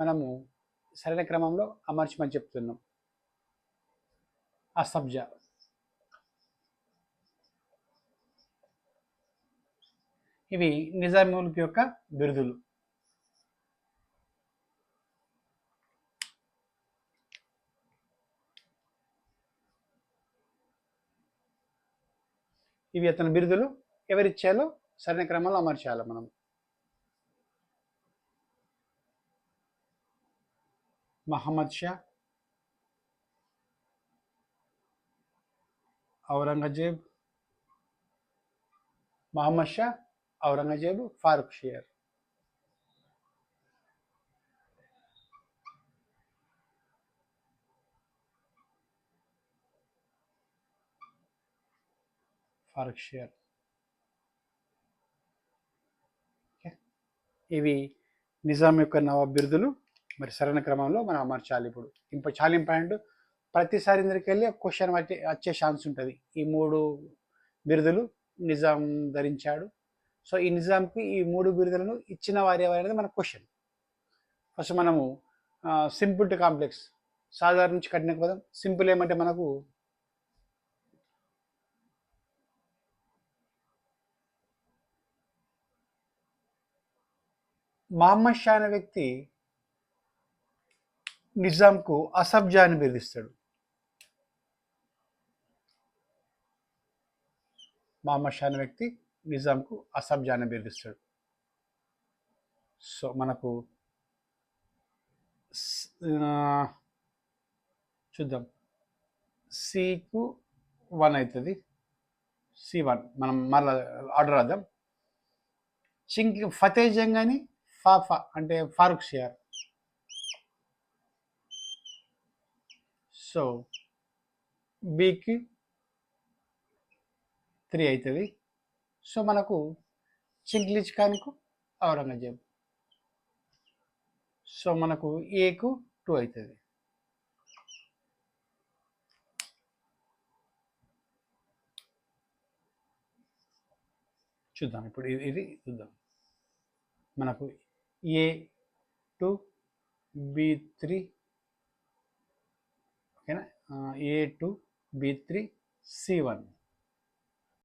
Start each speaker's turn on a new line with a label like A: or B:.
A: మనము సరైన క్రమంలో అమర్చమని చెప్తున్నాం. అసబ్జా ఇవి నిజాం యొక్క బిరుదులు. ఇవి అతని బిరుదులు. ఎవరిచ్చాలో సరైన క్రమంలో అమర్చాలి మనం. మహమ్మద్ షా ఔరంగజేబ్ మహమ్మద్ షా ఔరంగజేబ్ ఫారూక్ షియర్ ఫారూక్ షియర్ ఇవి నిజాం యొక్క నవాబ్ బిరుదులు. మరి సరైన క్రమంలో మనం అమర్చాలి ఇప్పుడు. ఇంప చాలా ఇంపార్టెంట్. ప్రతిసారి ఇందరికి వెళ్ళి క్వశ్చన్ వచ్చే వచ్చే ఛాన్స్ ఉంటుంది. ఈ మూడు బిరుదులు నిజాం ధరించాడు. సో ఈ నిజాంకి ఈ మూడు బిరుదులను ఇచ్చిన వారి అనేది మన క్వశ్చన్. ఫస్ట్ మనము సింపుల్ టు కాంప్లెక్స్. సాధారణ నుంచి కఠిన పదం. సింపుల్ ఏమంటే మనకు మహమ్మద్ షా అనే వ్యక్తి నిజాంకు అసబ్జా అని బెదిరిస్తాడు. మహమ్మద్ షా అనే వ్యక్తి నిజాంకు అసబ్జా అని బెదిరిస్తాడు. సో మనకు చూద్దాం. సికు వన్ అవుతుంది సి వన్. మనం మరలా ఆర్డర్ రాద్దాం. చింగ్ ఫతే అని ఫా ఫా అంటే ఫారూక్ షియార్. సో బీకి త్రీ అవుతుంది. సో మనకు చింగ్లిజ్ ఖాన్కు ఔరంగజేబ్. సో మనకు ఏకు టూ అవుతుంది. చూద్దాం ఇప్పుడు ఇది ఇది చూద్దాం. మనకు ఏ టూ బి త్రీ ఓకేనా? A two B three C one